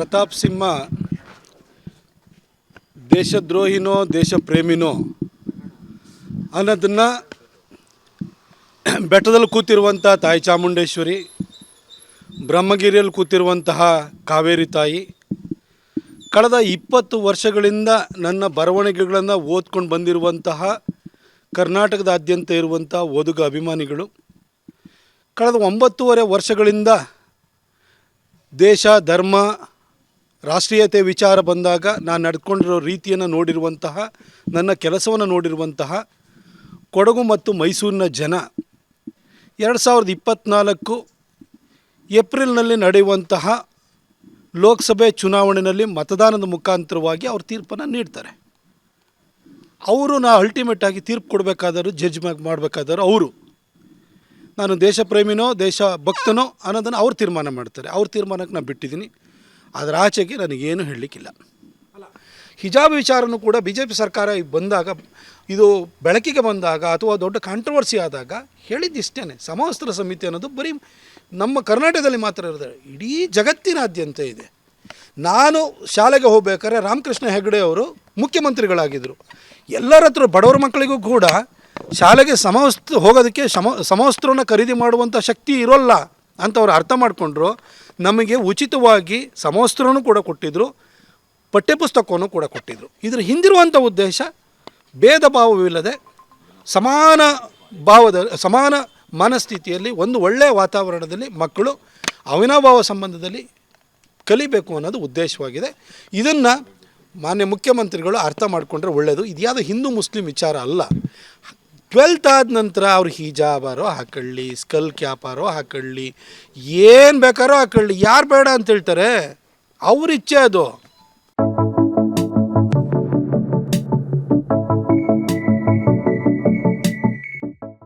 ಪ್ರತಾಪ್ ಸಿಂಹ ದೇಶದ್ರೋಹಿನೋ ದೇಶ ಪ್ರೇಮಿನೋ ಅನ್ನೋದನ್ನು ಬೆಟ್ಟದಲ್ಲಿ ಕೂತಿರುವಂಥ ತಾಯಿ ಚಾಮುಂಡೇಶ್ವರಿ, ಬ್ರಹ್ಮಗಿರಿಯಲ್ಲಿ ಕೂತಿರುವಂತಹ ಕಾವೇರಿ ತಾಯಿ, ಕಳೆದ ಇಪ್ಪತ್ತು ವರ್ಷಗಳಿಂದ ನನ್ನ ಬರವಣಿಗೆಗಳನ್ನು ಓದ್ಕೊಂಡು ಬಂದಿರುವಂತಹ ಕರ್ನಾಟಕದಾದ್ಯಂತ ಇರುವಂಥ ಓದುಗ ಅಭಿಮಾನಿಗಳು, ಕಳೆದ ಒಂಬತ್ತೂವರೆ ವರ್ಷಗಳಿಂದ ದೇಶ, ಧರ್ಮ ರಾಷ್ಟ್ರೀಯತೆ ವಿಚಾರ ಬಂದಾಗ ನಾನು ನಡ್ಕೊಂಡಿರೋ ರೀತಿಯನ್ನು ನೋಡಿರುವಂತಹ, ನನ್ನ ಕೆಲಸವನ್ನು ನೋಡಿರುವಂತಹ ಕೊಡಗು ಮತ್ತು ಮೈಸೂರಿನ ಜನ ಎರಡು ಸಾವಿರದ ಇಪ್ಪತ್ತ್ನಾಲ್ಕು ಏಪ್ರಿಲ್ನಲ್ಲಿ ನಡೆಯುವಂತಹ ಲೋಕಸಭೆ ಚುನಾವಣೆಯಲ್ಲಿ ಮತದಾನದ ಮುಖಾಂತರವಾಗಿ ಅವ್ರ ತೀರ್ಪನ್ನು ನೀಡ್ತಾರೆ. ಅವರು ನಾ ಅಲ್ಟಿಮೇಟ್ ಆಗಿ ತೀರ್ಪು ಕೊಡಬೇಕಾದರೂ ಜಡ್ಜ್ ಮಾಡಬೇಕಾದರೂ ಅವರು. ನಾನು ದೇಶಪ್ರೇಮಿನೋ ದೇಶ ಭಕ್ತನೋ ಅನ್ನೋದನ್ನು ಅವ್ರು ತೀರ್ಮಾನ ಮಾಡ್ತಾರೆ. ಅವ್ರ ತೀರ್ಮಾನಕ್ಕೆ ನಾನು ಬಿಟ್ಟಿದ್ದೀನಿ. ಅದರ ಆಚೆಗೆ ನನಗೇನು ಹೇಳಲಿಕ್ಕಿಲ್ಲ. ಹಿಜಾಬ್ ವಿಚಾರನೂ ಕೂಡ ಬಿ ಜೆ ಪಿ ಸರ್ಕಾರ ಬಂದಾಗ, ಇದು ಬೆಳಕಿಗೆ ಬಂದಾಗ ಅಥವಾ ದೊಡ್ಡ ಕಾಂಟ್ರವರ್ಸಿ ಆದಾಗ ಹೇಳಿದ್ದಿಷ್ಟೇ ಸಮವಸ್ತ್ರ ಸಮಿತಿ ಅನ್ನೋದು ಬರೀ ನಮ್ಮ ಕರ್ನಾಟಕದಲ್ಲಿ ಮಾತ್ರ ಇರೋದು, ಇಡೀ ಜಗತ್ತಿನಾದ್ಯಂತ ಇದೆ. ನಾನು ಶಾಲೆಗೆ ಹೋಗ್ಬೇಕಾದ್ರೆ ರಾಮಕೃಷ್ಣ ಹೆಗಡೆ ಅವರು ಮುಖ್ಯಮಂತ್ರಿಗಳಾಗಿದ್ದರು ಎಲ್ಲರ ಹತ್ರ ಬಡವರ ಮಕ್ಕಳಿಗೂ ಕೂಡ ಶಾಲೆಗೆ ಸಮವಸ್ತ್ರ ಹೋಗೋದಕ್ಕೆ ಸಮ ಸಮವಸ್ತ್ರವನ್ನು ಖರೀದಿ ಮಾಡುವಂಥ ಶಕ್ತಿ ಇರೋಲ್ಲ. ಅಂತ ಅವ್ರು ಅರ್ಥ ಮಾಡಿಕೊಂಡ್ರು, ನಮಗೆ ಉಚಿತವಾಗಿ ಸಮವಸ್ತ್ರನೂ ಕೂಡ ಕೊಟ್ಟಿದ್ದರು ಪಠ್ಯಪುಸ್ತಕವನ್ನು ಕೂಡ ಕೊಟ್ಟಿದ್ದರು ಇದರ ಹಿಂದಿರುವಂಥ ಉದ್ದೇಶ ಭೇದ ಭಾವವಿಲ್ಲದೆ ಸಮಾನ ಭಾವದ, ಸಮಾನ ಮನಸ್ಥಿತಿಯಲ್ಲಿ ಒಂದು ಒಳ್ಳೆಯ ವಾತಾವರಣದಲ್ಲಿ ಮಕ್ಕಳು ಅವಿನಾಭಾವ ಸಂಬಂಧದಲ್ಲಿ ಕಲಿಬೇಕು ಅನ್ನೋದು ಉದ್ದೇಶವಾಗಿದೆ. ಇದನ್ನು ಮಾನ್ಯ ಮುಖ್ಯಮಂತ್ರಿಗಳು ಅರ್ಥ ಮಾಡಿಕೊಂಡ್ರೆ ಒಳ್ಳೆಯದು ಇದು ಯಾವುದೋ ಹಿಂದೂ ಮುಸ್ಲಿಂ ವಿಚಾರ ಅಲ್ಲ. ಟ್ವೆಲ್ತ್ ಆದ ನಂತರ ಅವ್ರು ಹಿಜಾಬಾರೋ ಹಾಕೊಳ್ಳಿ ಸ್ಕಲ್ ಕ್ಯಾಪಾರೋ ಹಾಕೊಳ್ಳಿ, ಏನು ಬೇಕಾರೋ ಹಾಕೊಳ್ಳಿ. ಯಾರು ಬೇಡ ಅಂತ ಹೇಳ್ತಾರೆ? ಅವ್ರ ಇಚ್ಛೆ ಅದು.